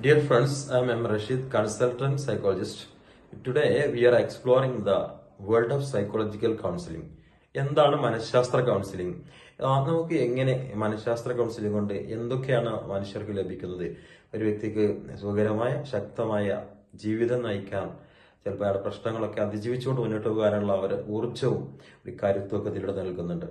Dear friends, I am. Rashid, consultant psychologist. Today we are exploring the world of psychological counseling. എന്താണ് മനഃശാസ്ത്ര counselling നമുക്ക് എങ്ങനെ മനഃശാസ്ത്ര counselling കൊണ്ട് എന്തൊക്കെയാണ് മനുഷ്യർക്ക് ലഭിക്കുന്നത് ഒരു വ്യക്തിക്ക് സുഖകരമായ ശക്തമായ ജീവിതം നയിക്കാൻ ചിലപ്പോൾ അയാളുടെ പ്രശ്നങ്ങളൊക്കെ അതിജീവിച്ചുകൊണ്ട് മുന്നോട്ട് പോകാനുള്ള ഒരു ഊർജവും ഒരു കരുത്തും ഇതിലൂടെ നൽകുന്നുണ്ട്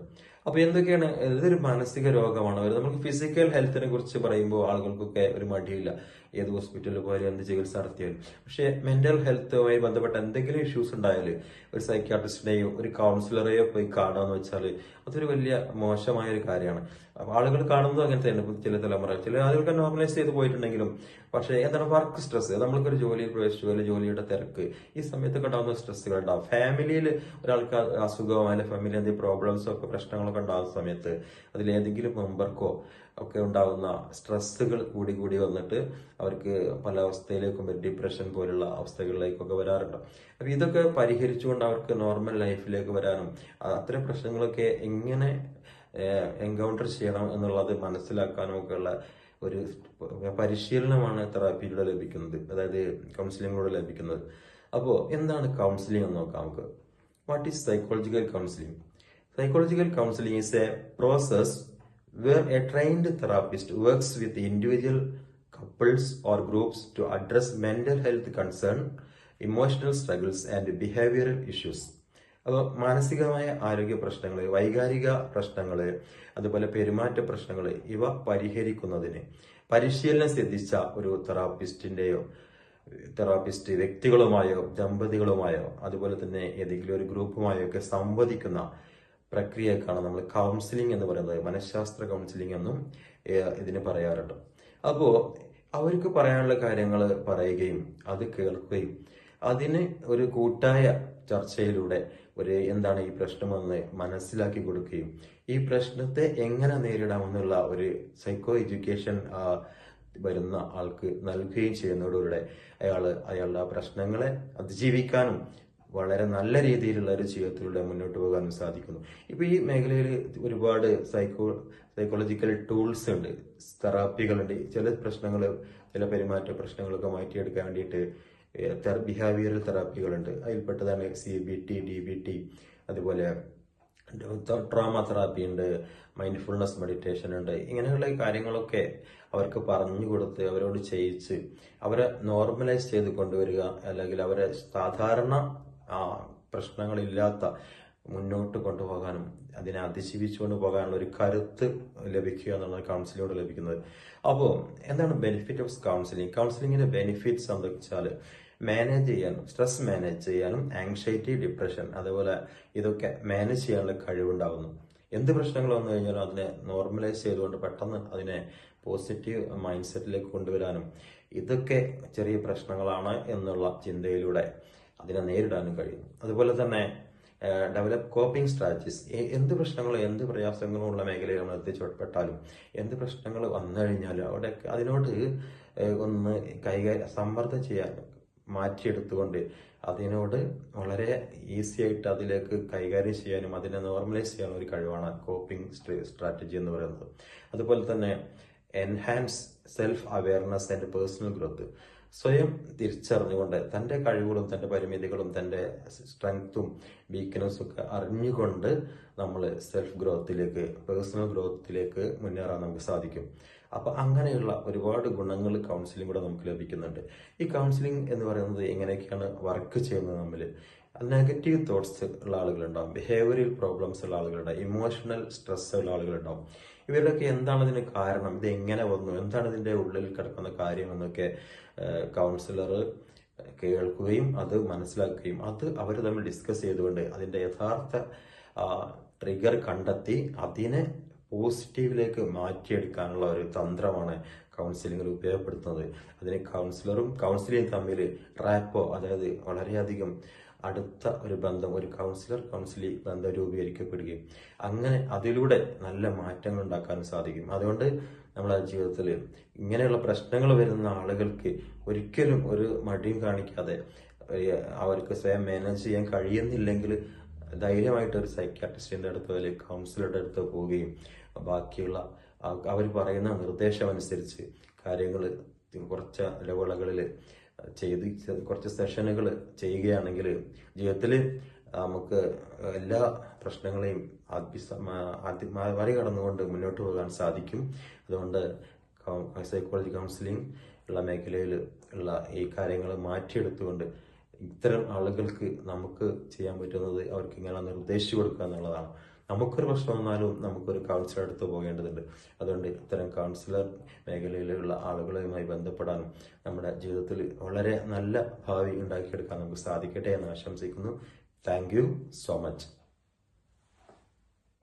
അപ്പൊ എന്തൊക്കെയാണ് ഇതൊരു മാനസിക രോഗമാണ്? നമുക്ക് ഫിസിക്കൽ ഹെൽത്തിനെ കുറിച്ച് പറയുമ്പോൾ ആളുകൾക്കൊക്കെ ഒരു മടിയില്ല. ഏത് ഹോസ്പിറ്റലിൽ പോയാലും എന്ത് ചികിത്സ നടത്തിയാലും. പക്ഷേ മെന്റൽ ഹെൽത്തുമായി ബന്ധപ്പെട്ട എന്തെങ്കിലും ഇഷ്യൂസ് ഉണ്ടായാൽ ഒരു സൈക്യാട്രിസ്റ്റിനെയോ ഒരു കൗൺസിലറെയോ പോയി കാണുക വെച്ചാൽ അതൊരു വലിയ മോശമായ ഒരു കാര്യമാണ്. അപ്പൊ ആളുകൾ കാണുന്നത് അങ്ങനെ തന്നെ ചില തലമുറ ചില ആളുകൾക്ക് നോർമലൈസ് ചെയ്ത് പോയിട്ടുണ്ടെങ്കിലും പക്ഷേ എന്താണ് വർക്ക് സ്ട്രെസ് നമ്മൾക്കൊരു ജോലിയിൽ പ്രവേശിച്ചു അല്ലെങ്കിൽ ജോലിയുടെ തിരക്ക്. ഈ സമയത്തൊക്കെ ഉണ്ടാകുന്ന സ്ട്രെസ്സുകൾ ഉണ്ടാവും. ഫാമിലിയിൽ ഒരാൾക്ക് അസുഖമോ അല്ലെങ്കിൽ ഫാമിലി എന്തെങ്കിലും പ്രോബ്ലംസോ ഒക്കെ പ്രശ്നങ്ങളൊക്കെ ഉണ്ടാകുന്ന സമയത്ത് അതിലേതെങ്കിലും മെമ്പർക്കോ ഒക്കെ ഉണ്ടാകുന്ന സ്ട്രെസ്സുകൾ കൂടി കൂടി വന്നിട്ട് അവർക്ക് പല അവസ്ഥയിലേക്കും ഡിപ്രഷൻ പോലുള്ള അവസ്ഥകളിലേക്കൊക്കെ വരാറുണ്ട്. അപ്പോൾ ഇതൊക്കെ പരിഹരിച്ചുകൊണ്ട് അവർക്ക് നോർമൽ ലൈഫിലേക്ക് വരാനും അത്തരം പ്രശ്നങ്ങളൊക്കെ എങ്ങനെ എൻകൗണ്ടർ ചെയ്യണം എന്നുള്ളത് മനസ്സിലാക്കാനും ഒക്കെ ഉള്ള ഒരു പരിശീലനമാണ് തെറാപ്പിയിലൂടെ ലഭിക്കുന്നത്. അതായത് കൗൺസിലിങ്ങിലൂടെ ലഭിക്കുന്നത്. അപ്പോൾ എന്താണ് കൗൺസിലിംഗ് എന്ന് നോക്കാം നമുക്ക്. What is psychological counselling psychological counselling is a process where a trained therapist works with individual couples or groups to address mental health concern, emotional struggles and behavioural issues അപ്പോൾ മാനസികമായ ആരോഗ്യ പ്രശ്നങ്ങൾ വൈകാരിക പ്രശ്നങ്ങൾ അതുപോലെ പെരുമാറ്റ പ്രശ്നങ്ങൾ ഇവ പരിഹരിക്കുന്നതിന് പരിശീലനം സിദ്ധിച്ച ഒരു തെറാപ്പിസ്റ്റിന്റെയോ തെറാപ്പിസ്റ്റ് വ്യക്തികളുമായോ ദമ്പതികളുമായോ അതുപോലെ തന്നെ ഏതെങ്കിലും ഒരു ഗ്രൂപ്പുമായോ ഒക്കെ സംവദിക്കുന്ന പ്രക്രിയക്കാണ് നമ്മൾ കൗൺസിലിംഗ് എന്ന് പറയുന്നത് മനഃശാസ്ത്ര കൗൺസിലിംഗ് എന്നും ഇതിന് പറയാറുണ്ട്. അപ്പോൾ അവർക്ക് പറയാനുള്ള കാര്യങ്ങൾ പറയുകയും അത് കേൾക്കുകയും അതിന് ഒരു കൂട്ടായ ചർച്ചയിലൂടെ ഒരു എന്താണ് ഈ പ്രശ്നമെന്ന് മനസ്സിലാക്കി കൊടുക്കുകയും ഈ പ്രശ്നത്തെ എങ്ങനെ നേരിടാമെന്നുള്ള ഒരു സൈക്കോ എഡ്യൂക്കേഷൻ വരുന്ന ആൾക്ക് നൽകുകയും ചെയ്യുന്നതോടുകൂടെ അയാൾ അയാളുടെ പ്രശ്നങ്ങളെ അതിജീവിക്കാനും വളരെ നല്ല രീതിയിലുള്ള ഒരു ജീവിതത്തിലൂടെ മുന്നോട്ട് പോകാനും സാധിക്കുന്നു. ഇപ്പൊ ഈ മേഖലയിൽ ഒരുപാട് സൈക്കോ സൈക്കോളജിക്കൽ ടൂൾസ് ഉണ്ട്. തെറാപ്പികളുണ്ട് ചില പ്രശ്നങ്ങൾ ചില പെരുമാറ്റ പ്രശ്നങ്ങളൊക്കെ മാറ്റിയെടുക്കാൻ വേണ്ടിയിട്ട് ബിഹേവിയറൽ തെറാപ്പികളുണ്ട് അതിൽപ്പെട്ടതാണ് C B T D B T അതുപോലെ ട്രോമ തെറാപ്പി ഉണ്ട് മൈൻഡ്ഫുൾനെസ് മെഡിറ്റേഷൻ ഉണ്ട്. ഇങ്ങനെയുള്ള കാര്യങ്ങളൊക്കെ അവർക്ക് പറഞ്ഞു കൊടുത്ത് അവരോട് ചെയ്യിച്ച് അവരെ നോർമലൈസ് ചെയ്ത് കൊണ്ടുവരിക അല്ലെങ്കിൽ അവരെ സാധാരണ ആ, പ്രശ്നങ്ങളില്ലാത്ത മുന്നോട്ട് കൊണ്ടുപോകാനും അതിനെ അതിജീവിച്ചുകൊണ്ട് പോകാനുള്ള ഒരു കരുത്ത് ലഭിക്കുക എന്നുള്ളതാണ് കൗൺസിലിങ്ങോട് ലഭിക്കുന്നത്. അപ്പോൾ എന്താണ് ബെനിഫിറ്റ് ഓഫ് കൗൺസിലിംഗ് കൗൺസിലിംഗിന്റെ ബെനിഫിറ്റ്സ് എന്താ വെച്ചാൽ മാനേജ് ചെയ്യാനും സ്ട്രെസ് മാനേജ് ചെയ്യാനും ആങ്സൈറ്റി ഡിപ്രഷൻ അതുപോലെ ഇതൊക്കെ മാനേജ് ചെയ്യാനുള്ള കഴിവുണ്ടാകുന്നു എന്ത് പ്രശ്നങ്ങൾ വന്നു കഴിഞ്ഞാലും അതിനെ നോർമലൈസ് ചെയ്തുകൊണ്ട് പെട്ടെന്ന് അതിനെ പോസിറ്റീവ് മൈൻഡ് സെറ്റിലേക്ക് കൊണ്ടുവരാനും ഇതൊക്കെ ചെറിയ പ്രശ്നങ്ങളാണ് എന്നുള്ള ചിന്തയിലൂടെ. അതിനെ നേരിടാനും കഴിയുന്നു. അതുപോലെ തന്നെ ഡെവലപ്പ് കോപ്പിംഗ് സ്ട്രാറ്റജീസ് എന്ത് പ്രശ്നങ്ങളും എന്ത് പ്രയാസങ്ങളും ഉള്ള മേഖലയിൽ നമ്മൾ എത്തിച്ചപ്പെട്ടാലും എന്ത് പ്രശ്നങ്ങൾ വന്നു കഴിഞ്ഞാലും അവിടെ അതിനോട് ഒന്ന് കൈകാര്യം സമ്മർദ്ദം ചെയ്യാൻ മാറ്റിയെടുത്തുകൊണ്ട് അതിനോട് വളരെ ഈസി ആയിട്ട് അതിലേക്ക് കൈകാര്യം ചെയ്യാനും അതിനെ നോർമലൈസ് ചെയ്യാനും ഒരു കഴിവാണ് കോപ്പിംഗ് സ്ട്രാറ്റജി എന്ന് പറയുന്നത്. അതുപോലെ തന്നെ enhance self awareness and personal growth സ്വയം തിരിച്ചറിഞ്ഞുകൊണ്ട് തന്റെ കഴിവുകളും തന്റെ പരിമിതികളും തന്റെ സ്ട്രെങ്ത്തും വീക്ക്നെസ്സും ഒക്കെ അറിഞ്ഞുകൊണ്ട് നമ്മൾ സെൽഫ് ഗ്രോത്തിലേക്ക് പേഴ്സണൽ ഗ്രോത്തിലേക്ക് മുന്നേറാൻ നമുക്ക് സാധിക്കും. അപ്പോൾ അങ്ങനെയുള്ള ഒരുപാട് ഗുണങ്ങൾ കൗൺസിലിംഗ് കൂടെ നമുക്ക് ലഭിക്കുന്നുണ്ട്. ഈ കൗൺസിലിംഗ് എന്ന് പറയുന്നത് എങ്ങനെയൊക്കെയാണ് വർക്ക് ചെയ്യുന്നത് തമ്മിൽ നെഗറ്റീവ് തോട്ട്സ് ഉള്ള ആളുകളുണ്ടാവും ബിഹേവിയറൽ പ്രോബ്ലംസ് ഉള്ള ആളുകളുണ്ടാവും ഇമോഷണൽ സ്ട്രെസ് ഉള്ള ആളുകളുണ്ടാവും. ഇവരുടെയൊക്കെ എന്താണ് ഇതിന് കാരണം? ഇത് എങ്ങനെ വന്നു? എന്താണ് ഇതിന്റെ ഉള്ളിൽ കിടക്കുന്ന കാര്യം എന്നൊക്കെ കൗൺസിലർ കേൾക്കുകയും അത് മനസ്സിലാക്കുകയും അത് അവർ തമ്മിൽ ഡിസ്കസ് ചെയ്തുകൊണ്ട് അതിന്റെ യഥാർത്ഥ ട്രിഗർ കണ്ടെത്തി അതിനെ പോസിറ്റീവിലേക്ക് മാറ്റിയെടുക്കാനുള്ള ഒരു തന്ത്രമാണ് കൗൺസിലിംഗിൽ ഉപയോഗപ്പെടുത്തുന്നത്. അതിന് കൗൺസിലറും കൗൺസിലിംഗ് തമ്മിൽ റാപ്പോ അതായത് വളരെയധികം അടുത്ത ഒരു ബന്ധം ഒരു കൗൺസിലർ കൗൺസിലി ബന്ധം രൂപീകരിക്കപ്പെടുകയും അങ്ങനെ അതിലൂടെ നല്ല മാറ്റങ്ങൾ ഉണ്ടാക്കാനും സാധിക്കും. അതുകൊണ്ട് നമ്മളെ ജീവിതത്തിൽ ഇങ്ങനെയുള്ള പ്രശ്നങ്ങൾ വരുന്ന ആളുകൾക്ക് ഒരിക്കലും ഒരു മടിയും കാണിക്കാതെ അവർക്ക് സ്വയം മാനേജ് ചെയ്യാൻ കഴിയുന്നില്ലെങ്കിൽ ധൈര്യമായിട്ട് ഒരു സൈക്യാട്രിസ്റ്റിന്റെ അടുത്തോ അല്ലെങ്കിൽ കൗൺസിലറുടെ അടുത്തോ പോവുകയും ബാക്കിയുള്ള അവർ പറയുന്ന നിർദ്ദേശം അനുസരിച്ച് കാര്യങ്ങൾ കുറച്ച് ഇടവേളകളിൽ ചെയ്ത് കുറച്ച് സെഷനുകൾ ചെയ്യുകയാണെങ്കിൽ ജീവിതത്തിൽ നമുക്ക് എല്ലാ പ്രശ്നങ്ങളെയും മറികടന്നുകൊണ്ട് മുന്നോട്ട് പോകാൻ സാധിക്കും. അതുകൊണ്ട് സൈക്കോളജി കൗൺസിലിംഗ് ഉള്ള മേഖലയിൽ ഉള്ള ഈ കാര്യങ്ങൾ മാറ്റിയെടുത്തുകൊണ്ട് ഇത്തരം ആളുകൾക്ക് നമുക്ക് ചെയ്യാൻ പറ്റുന്നത് അവർക്ക് ഇങ്ങനെ നിർദ്ദേശിച്ചു കൊടുക്കുക എന്നുള്ളതാണ്. നമുക്കൊരു പ്രശ്നം വന്നാലും നമുക്കൊരു കൗൺസിലർ അടുത്ത് പോകേണ്ടതുണ്ട്. അതുകൊണ്ട് ഇത്തരം കൗൺസിലർ മേഖലയിലുള്ള ആളുകളുമായി ബന്ധപ്പെടാനും നമ്മുടെ ജീവിതത്തിൽ വളരെ നല്ല ഭാവി ഉണ്ടാക്കിയെടുക്കാൻ നമുക്ക് സാധിക്കട്ടെ എന്ന് ആശംസിക്കുന്നു. Thank so much